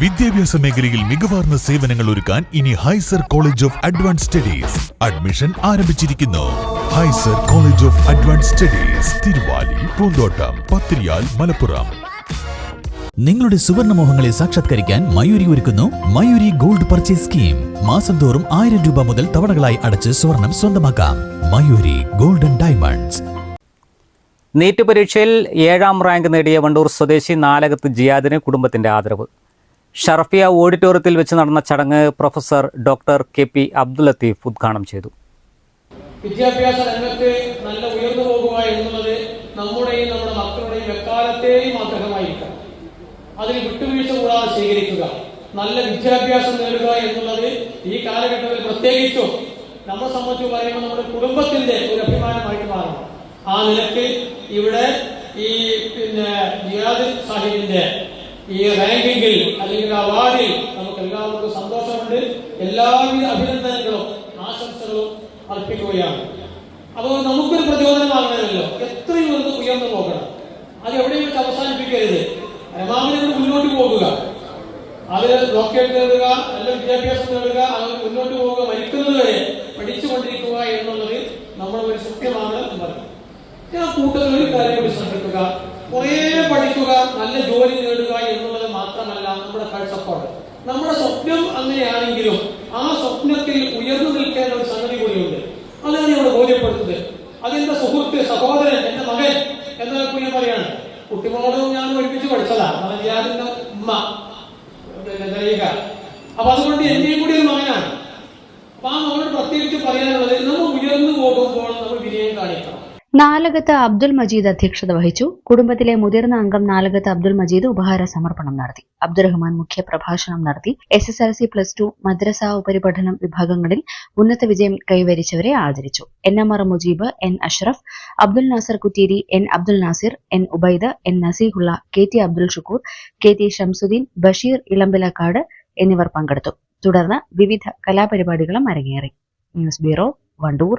വിദ്യാഭ്യാസ മേഖലയിൽ മികവാർന്ന സേവനങ്ങൾ ഒരുക്കാൻ ഇനി ഹൈസർ college of advance studies admission ആരംഭിച്ചിരിക്കുന്നു. ഹൈസർ college of advance studies Thiruvali Poonthottam Pathiriyal Malappuram. നിങ്ങളുടെ സുവർണ മോഹങ്ങളെ സാക്ഷാത്കരിക്കാൻ മയൂരി ഒരുക്കുന്നു മയൂരി ഗോൾഡ് പർച്ചേസ് സ്കീം. മാസം തോറും ആയിരം രൂപ മുതൽ തവണകളായി അടച്ച് സ്വർണം സ്വന്തമാക്കാം. Mayuri golden diamonds. നീറ്റ് പരീക്ഷയിൽ ഏഴാം റാങ്ക് നേടിയ വണ്ടൂർ സ്വദേശി നാലകത്ത് ജിയാദിന് കുടുംബത്തിന്റെ ആദരവ്. ഷറഫിയ ഓഡിറ്റോറിയത്തിൽ വെച്ച് നടന്ന ചടങ്ങ് professor doctor K P Abdul Latheef ഉദ്ഘാടനം ചെയ്തു. വിദ്യാഭ്യാസ രംഗത്ത് നല്ല ഉയർന്നു പോകുക എന്നുള്ളത് നമ്മുടെയും നമ്മുടെ മക്കളുടെയും എക്കാലത്തെയും ആഗ്രഹമായിരിക്കണം അതിന് വിട്ടുവീഴ്ച കൂടാതെ സ്വീകരിക്കുക നല്ല വിദ്യാഭ്യാസം നേടുക എന്നുള്ളത് ഈ കാലഘട്ടത്തിൽ പ്രത്യേകിച്ചും നമ്മളെ സംബന്ധിച്ച് പറയുമ്പോൾ നമ്മുടെ കുടുംബത്തിന്റെ ഒരു അഭിമാനമായിട്ട് മാറണം ആ നിലയ്ക്ക് ഇവിടെ ഈ പിന്നെ ജിയാദ് സാഹിബിന്റെ ഈ റാങ്കിങ്ങിൽ അല്ലെങ്കിൽ അവാർഡിൽ നമുക്ക് എല്ലാവർക്കും സന്തോഷമുണ്ട്. എല്ലാവിധ അഭിനന്ദനങ്ങളും ആശംസകളും അർപ്പിക്കുകയാണ്. അപ്പോൾ നമുക്കൊരു പ്രചോദനമാകണമല്ലോ എത്രയും ഉയർന്ന് ഉയർന്നു പോകണം. അത് എവിടെയും വെച്ച് അവസാനിപ്പിക്കരുത്. പരമാവധി മുന്നോട്ട് പോകുക. അത് ഡോക്ടറേറ്റ് നേടുക നല്ല വിദ്യാഭ്യാസം നേടുക അങ്ങനെ മുന്നോട്ട് പോവുക മരിക്കുന്നതുവരെ പഠിച്ചുകൊണ്ടിരിക്കുക എന്നുള്ളത് നമ്മുടെ ഒരു സത്യമാണ് എന്ന് പറയും. ഞാൻ കൂട്ടത്തിൽ കാര്യം കൂടി ശ്രദ്ധിക്കുക. കുറേ നല്ല ജോലി നേടുക എന്നുള്ളത് മാത്രമല്ല നമ്മുടെ കാഴ്ചപ്പാട് നമ്മുടെ സ്വപ്നം അങ്ങനെയാണെങ്കിലും ആ സ്വപ്നത്തിൽ ഉയർന്നു നിൽക്കാൻ ഒരു സംഗതി കൂടിയുണ്ട്. അതാണ് ഇവിടെ ബോധ്യപ്പെടുത്തുന്നത്. അതെന്റെ സുഹൃത്ത് സഹോദരൻ എന്റെ മകൻ എന്നൊക്കെ ഞാൻ പറയാണ്. കുട്ടികളോട് ഞാൻ പഠിപ്പിച്ച് പഠിച്ചതാ. മലയാളിന്റെ ഉമ്മ. അപ്പൊ അതുകൊണ്ട് എന്റെയും കൂടി ഒരു മകനാണ്. അപ്പൊ ആ മകനോട് പ്രത്യേകിച്ച് പറയാനുള്ളത് നാലകത്ത് അബ്ദുൽ മജീദ് അധ്യക്ഷത വഹിച്ചു. കുടുംബത്തിലെ മുതിർന്ന അംഗം നാലകത്ത് അബ്ദുൽ മജീദ് ഉപഹാര സമർപ്പണം നടത്തി. അബ്ദുറഹ്മാൻ മുഖ്യ പ്രഭാഷണം നടത്തി. S S L C plus two മദ്രസ ഉപരിപഠനം വിഭാഗങ്ങളിൽ ഉന്നത വിജയം കൈവരിച്ചവരെ ആദരിച്ചു. N M R Mujeeb N Ashraf Abdul Nasar Kutteeri N Abdul Nasir N Ubaida N Naseehulla K T Abdul Shukkoor K T Shamsuddeen Basheer Elambilakkad എന്നിവർ പങ്കെടുത്തു. തുടർന്ന് വിവിധ കലാപരിപാടികളും അരങ്ങേറി. News bureau Wandoor.